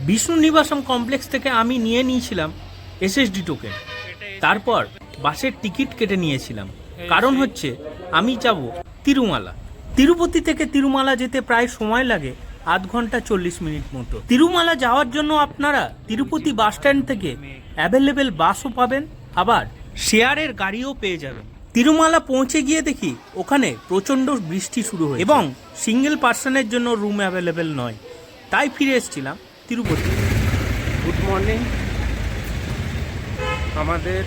Vishnu নিবাসম complex থেকে আমি নিয়ে নিয়েছিলাম এসএসডি টোকেন তারপর বাসের টিকিট কেটে নিয়েছিলাম। কারণ হচ্ছে, আমি যাব তিরুমালা। তিরুপতি থেকে তিরুমালা যেতে প্রায় সময় লাগে, আধ ঘণ্টা চল্লিশ মিনিট মতো। তিরুমালা যাওয়ার জন্য আপনারা তিরুপতি বাস স্ট্যান্ড থেকে অ্যাভেলেবেল বাসও পাবেন, আবার শেয়ারের গাড়িও পেয়ে যাবেন। তিরুমালা পৌঁছে গিয়ে দেখি, ওখানে প্রচণ্ড বৃষ্টি শুরু হয় এবং সিঙ্গেল পার্সনের জন্য রুম অ্যাভেলেবেল নয়। তাই ফিরে এসেছিলাম। তিরুপতি। গুড মর্নিং আমাদের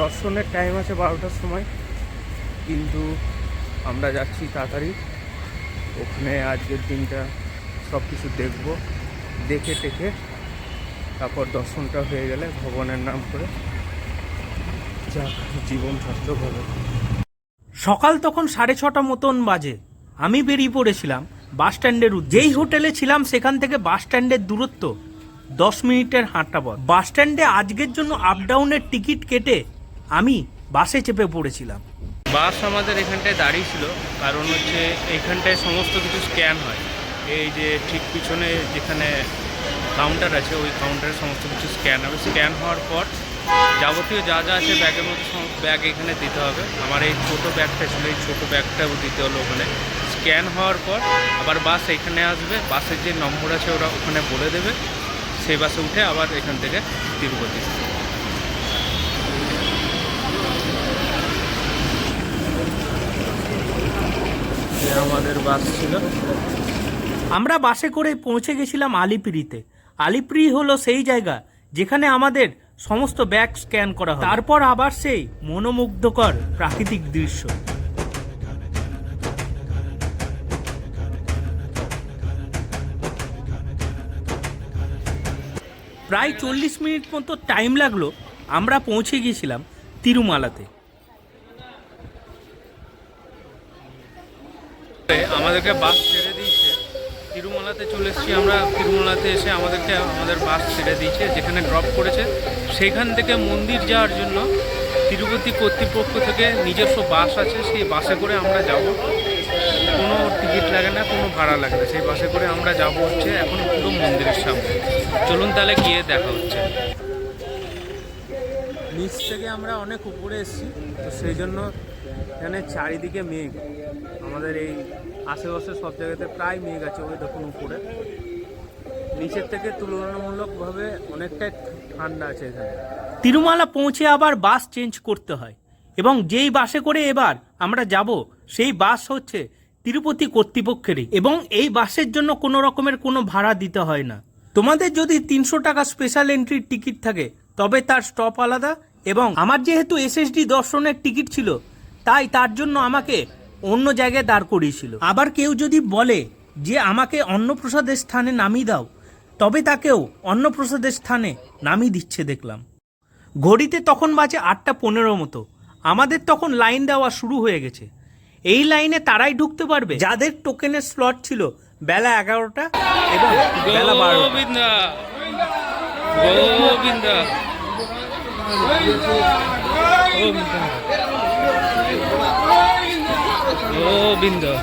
দর্শনের টাইম আছে বারোটার সময়, কিন্তু আমরা যাচ্ছি তাড়াতাড়ি। ওখানে আজকের দিনটা সব কিছু দেখব, দেখে টেখে তারপর দর্শনটা হয়ে গেলে ভগবানের নাম করে যাক, জীবন সার্থক হবে। সকাল তখন সাড়ে ছটা মতন বাজে। আমি বেরিয়ে পড়েছিলাম। বাস স্ট্যান্ডের যেই হোটেলে ছিলাম, সেখান থেকে বাস স্ট্যান্ডের দূরত্ব দশ মিনিটের হাঁটা পথ। বাস স্ট্যান্ডে আজকের জন্য আপ ডাউনের টিকিট কেটে আমি বাসে চেপে পড়েছিলাম। বাস আমাদের এখানটায় দাঁড়িয়ে ছিল, কারণ হচ্ছে এখানটায় সমস্ত কিছু স্ক্যান হয়। এই যে ঠিক পিছনে যেখানে কাউন্টার আছে, ওই কাউন্টারে সমস্ত কিছু স্ক্যান হবে। স্ক্যান হওয়ার পর যাবতীয় যা যা আছে ব্যাগের মধ্যে ব্যাগ এখানে দিতে হবে। আমার এই ছোটো ব্যাগটা ছিল, এই ছোটো ব্যাগটাও দিতে হলো ওখানে। স্ক্যান হওয়ার পর আবার বাস এখানে আসবে বাসের যে নম্বর আছে ওরা ওখানে বলে দেবে। সেই বাসে উঠে আবার এখান থেকে তিরুপতি। আমাদের বাস ছিল। আমরা বাসে করে পৌঁছে গেছিলাম আলিপিরিতে। আলিপিরি হলো সেই জায়গা যেখানে আমাদের সমস্ত ব্যাগ স্ক্যান করা হয় তারপর আবার সেই মনোমুগ্ধকর প্রাকৃতিক দৃশ্য। প্রায় চল্লিশ মিনিট মতো টাইম লাগল, আমরা পৌঁছে গিয়েছিলাম তিরুমালাতে। আমাদেরকে বাস তিরুমালাতে চলে এসেছি আমরা। তিরুমালাতে এসে আমাদেরকে আমাদের বাস ছেড়ে দিয়েছে, যেখানে ড্রপ করেছে। সেখান থেকে মন্দির যাওয়ার জন্য তিরুপতি কর্তৃপক্ষ থেকে নিজস্ব বাস আছে, সেই বাসে করে আমরা যাব। কোনো টিকিট লাগে না, কোনো ভাড়া লাগে না। সেই বাসে করে আমরা যাব হচ্ছে এখন পুরো মন্দিরের সামনে। চলুন তাহলে গিয়ে দেখা হচ্ছে। নিচ থেকে আমরা অনেক উপরে এসেছি, তো সেই জন্য এখানে চারিদিকে মেঘ। আমাদের এই আশেপাশে সব জায়গাতে প্রায় মেঘ আছে ওই দেখুন উপরে। নিচের থেকে তুলনামূলকভাবে অনেকটাই ঠান্ডা আছে এখানে। তিরুমালা পৌঁছে আবার বাস চেঞ্জ করতে হয় এবং যেই বাসে করে এবার আমরা যাব, সেই বাস হচ্ছে তিরুপতি কর্তৃপক্ষেরই এবং এই বাসের জন্য কোনো রকমের কোনো ভাড়া দিতে হয় না। তোমাদের যদি তিনশো টাকা স্পেশাল এন্ট্রির টিকিট থাকে, তবে তার স্টপ আলাদা এবং আমার যেহেতু এসএসডি দর্শনের টিকিট ছিল, তাই তার জন্য আমাকে অন্য জায়গায় দাঁড় করিয়েছিল। আবার কেউ যদি বলে যে আমাকে অন্নপ্রসাদের স্থানে নামিয়ে দাও, তবে তাকেও অন্নপ্রসাদের স্থানে নামিয়ে দিচ্ছে দেখলাম। ঘড়িতে তখন বাজে আটটা পনেরো মতো। আমাদের তখন লাইন দেওয়া শুরু হয়ে গেছে। এই লাইনে তারাই ঢুকতে পারবে? যাদের টোকেনের স্লট ছিল, বেলা এগারোটা এবং বেলা বারোটা। গোবিন্দা! গোবিন্দা! গোবিন্দা।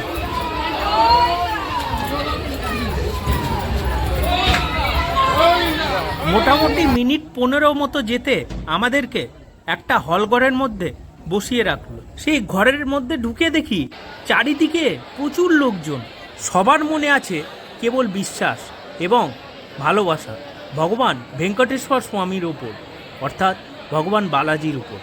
মোটামুটি মিনিট পনেরো মতো যেতে আমাদেরকে একটা হলঘরের মধ্যে বসিয়ে রাখল। সেই ঘরের মধ্যে ঢুকে দেখি চারিদিকে প্রচুর লোকজন। সবার মনে আছে কেবল বিশ্বাস এবং ভালোবাসা। ভগবান ভেঙ্কটেশ্বর স্বামীর ওপর, অর্থাৎ ভগবান বালাজির উপর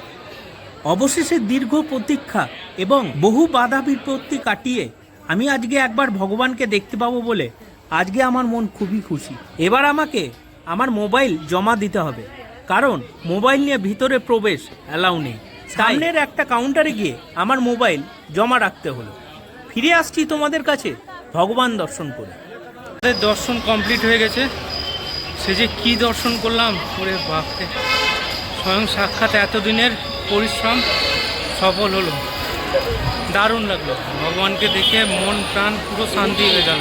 অবশেষে দীর্ঘ প্রতীক্ষা এবং বহু বাধা বিপত্তি কাটিয়ে আমি আজকে একবার ভগবানকে দেখতে পাবো বলে আজকে আমার মন খুবই খুশি। এবার আমাকে আমার মোবাইল জমা দিতে হবে কারণ মোবাইল নিয়ে ভিতরে প্রবেশ অ্যালাউ নেই। সামনের একটা কাউন্টারে গিয়ে আমার মোবাইল জমা রাখতে হলো। ফিরে আসছি তোমাদের কাছে ভগবান দর্শন করে। আমাদের দর্শন কমপ্লিট হয়ে গেছে। সে যে কি দর্শন করলাম ওরে বাপরে। স্বয়ং সাক্ষাৎ এতদিনের পরিশ্রম সফল হলো। দারুণ লাগল। ভগবানকে দেখে মন, প্রাণ পুরো শান্তি হয়ে গেল।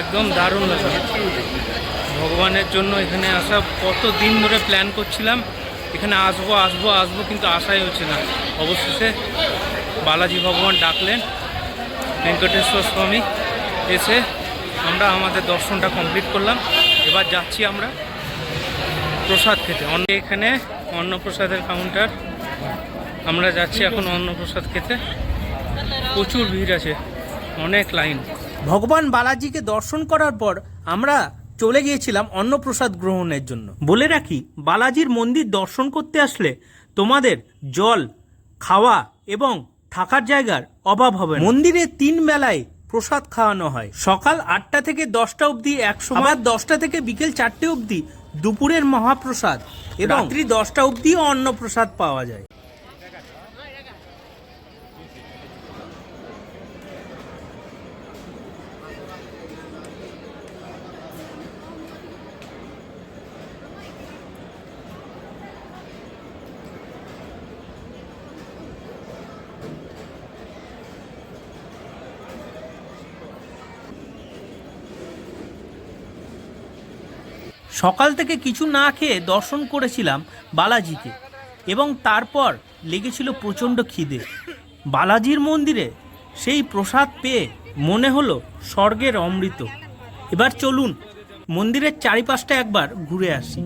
একদম দারুণ লাগল। ভগবানের জন্য এখানে আসা কত দিন ধরে প্ল্যান করছিলাম। এখানে আসব আসব আসব কিন্তু আশাই হচ্ছে না। অবশেষে বালাজি ভগবান ডাকলেন। ভেঙ্কটেশ্বর স্বামী এসে আমরা আমাদের দর্শনটা কমপ্লিট করলাম। এবার যাচ্ছি আমরা প্রসাদ খেতে। অন্য এখানে অন্নপ্রসাদের কাউন্টার আমরা যাচ্ছি এখন অন্নপ্রসাদ খেতে। প্রচুর ভিড় আছে অনেক লাইন। ভগবান বালাজিকে দর্শন করার পর আমরা চলে গিয়েছিলাম অন্নপ্রসাদ গ্রহণের জন্য। বলে রাখি বালাজির মন্দির দর্শন করতে আসলে তোমাদের জল খাওয়া এবং থাকার জায়গার অভাব হবে মন্দিরে তিন বেলায় প্রসাদ খাওয়ানো হয়। সকাল আটটা থেকে দশটা অবধি একশো আবার দশটা থেকে বিকেল চারটে অবধি দুপুরের মহাপ্রসাদ এবং রাত্রি দশটা অবধিও অন্নপ্রসাদ পাওয়া যায়। সকাল থেকে কিছু না খেয়ে দর্শন করেছিলাম বালাজিকে, এবং তারপর লেগেছিল প্রচণ্ড খিদে। বালাজির মন্দিরে সেই প্রসাদ পেয়ে মনে হলো স্বর্গের অমৃত। এবার চলুন মন্দিরের চারিপাশটা একবার ঘুরে আসি।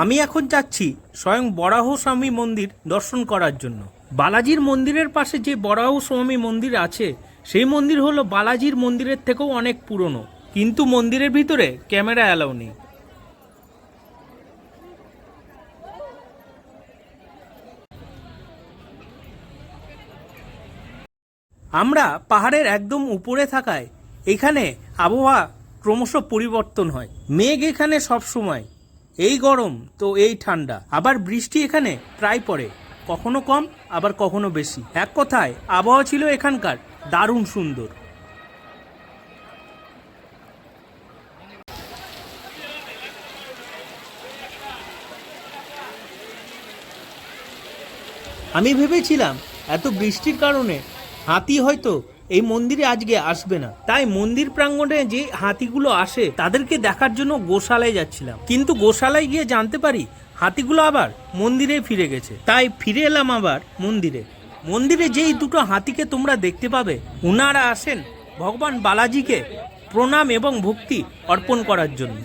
আমি এখন যাচ্ছি স্বয়ং বরাহ স্বামী মন্দির দর্শন করার জন্য। বালাজির মন্দিরের পাশে যে বরাহ স্বামী মন্দির আছে, সেই মন্দির হলো বালাজির মন্দিরের থেকেও অনেক পুরনো। কিন্তু মন্দিরের ভিতরে ক্যামেরা অ্যালাউ নেই। আমরা পাহাড়ের একদম উপরে থাকায় এখানে আবহাওয়া ক্রমশ পরিবর্তন হয়। মেঘ এখানে সব সময় এই গরম, তো এই ঠান্ডা। আবার বৃষ্টি এখানে প্রায় পড়ে। কখনো কম, আবার কখনো বেশি। এক কথায়, আবহাওয়া ছিল এখানকার দারুণ সুন্দর। আমি ভেবেছিলাম, এত বৃষ্টির কারণে হাতি হয়তো এই মন্দিরে আজকে আসবে না। তাই মন্দির প্রাঙ্গণে যে হাতিগুলো আসে, তাদেরকে দেখার জন্য গোশালায় যাচ্ছিলাম। কিন্তু গোশালায় গিয়ে জানতে পারি, হাতিগুলো আবার মন্দিরে ফিরে গেছে। তাই ফিরে এলাম আবার মন্দিরে। মন্দিরে যেই দুটো হাতিকে তোমরা দেখতে পাবে, উনারা আসেন ভগবান বালাজিকে প্রণাম এবং ভক্তি অর্পণ করার জন্য।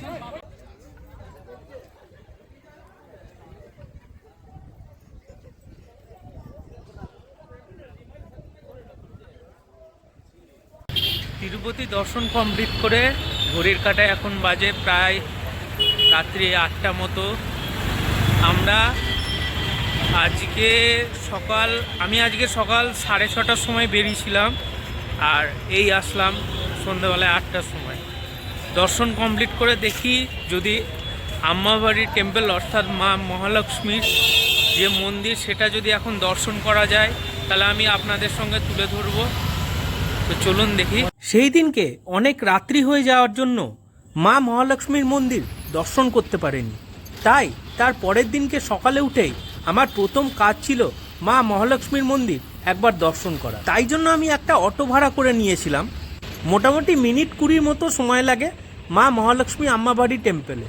তিরুপতি দর্শন কমপ্লিট করে। ঘড়ির কাটায় এখন বাজে প্রায় রাত্রি আটটা মতো। আমরা আজকে সকাল, আমি আজকে সকাল সাড়ে ছটার সময় বেরিয়েছিলাম আর এই আসলাম সন্ধ্যাবেলায় আটটার সময়। দর্শন কমপ্লিট করে দেখি যদি আম্মাবাড়ির টেম্পল অর্থাৎ মা মহালক্ষ্মীর যে মন্দির, সেটা যদি এখন দর্শন করা যায়, তাহলে আমি আপনাদের সঙ্গে তুলে ধরবো। তো চলুন দেখি। সেই দিনকে অনেক রাত্রি হয়ে যাওয়ার জন্য মা মহালক্ষ্মীর মন্দির দর্শন করতে পারেনি। তাই তার পরের দিনকে সকালে উঠেই আমার প্রথম কাজ ছিল মা মহালক্ষ্মীর মন্দির একবার দর্শন করা তাই জন্য আমি একটা অটো ভাড়া করে নিয়েছিলাম। মোটামুটি মিনিট কুড়ির মতো সময় লাগে মা মহালক্ষ্মী আম্মাবাড়ি টেম্পেলে।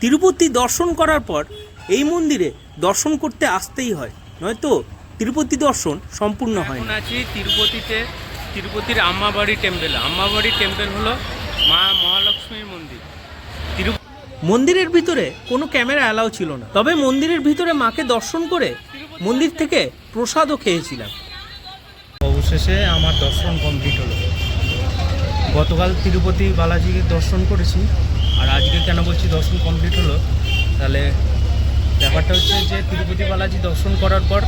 তিরুপতি দর্শন করার পর এই মন্দিরে দর্শন করতে আসতেই হয়। নয়তো তিরুপতি দর্শন সম্পূর্ণ হয় না। আছি তিরুপতিতে তিরুপতির আম্মাবাড়ি টেম্পল। আম্মাবাড়ি টেম্পেল হলো মা মহালক্ষ্মীর মন্দির। তিরু মন্দিরের ভিতরে কোনো ক্যামেরা অ্যালাউ ছিল না। তবে মন্দিরের ভিতরে মাকে দর্শন করে মন্দির থেকে প্রসাদও খেয়েছিলাম। অবশেষে আমার দর্শন কমপ্লিট হলো। গতকাল তিরুপতি বালাজিকে দর্শন করেছি আর আজকে কেন বলছি দর্শন কমপ্লিট হলো তাহলে ব্যাপারটা হচ্ছে যে তিরুপতি বালাজি দর্শন করার পর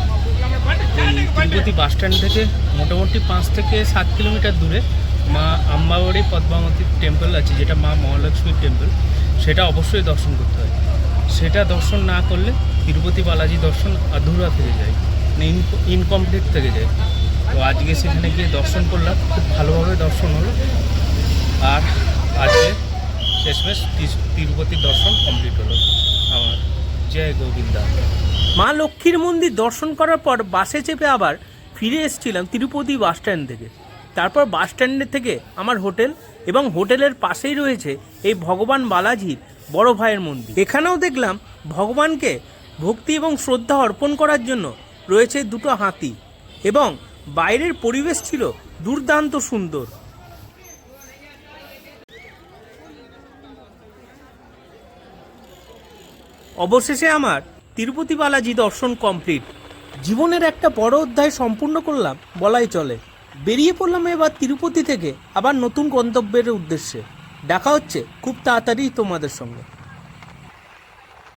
তিরুপতি বাস স্ট্যান্ড থেকে মোটামুটি পাঁচ থেকে সাত কিলোমিটার দূরে মা আম্বাবাড়ি পদ্মাবতী টেম্পল আছে, যেটা মা মহালক্ষ্মীর টেম্পল, সেটা অবশ্যই দর্শন করতে হয়। সেটা দর্শন না করলে তিরুপতি বালাজি দর্শন আধুরা থেকে যায় মানে ইনকমপ্লিট থেকে যায়। তো আজকে সেখানে গিয়ে দর্শন করলাম, খুব ভালোভাবে দর্শন হলো। আর আজকে শেষমেশ তিরুপতি দর্শন কমপ্লিট হলো। জয় গোবিন্দা। মা লক্ষ্মীর মন্দির দর্শন করার পর বাসে চেপে আবার ফিরে এসেছিলাম তিরুপতি বাস স্ট্যান্ড থেকে। তারপর বাস স্ট্যান্ডের থেকে আমার হোটেল এবং হোটেলের পাশেই রয়েছে এই ভগবান বালাজির বড় ভাইয়ের মন্দির। এখানেও দেখলাম ভগবানকে ভক্তি এবং শ্রদ্ধা অর্পণ করার জন্য রয়েছে দুটো হাতি এবং বাইরের পরিবেশ ছিল দুর্দান্ত সুন্দর। অবশেষে আমার তিরুপতি বালাজি দর্শন কমপ্লিট। জীবনের একটা বড় অধ্যায় সম্পূর্ণ করলাম, বলাই চলে। বেরিয়ে পড়লাম এবার তিরুপতি থেকে, আবার নতুন গন্তব্যের উদ্দেশ্যে। দেখা হচ্ছে খুব তাড়াতাড়ি তোমাদের সঙ্গে।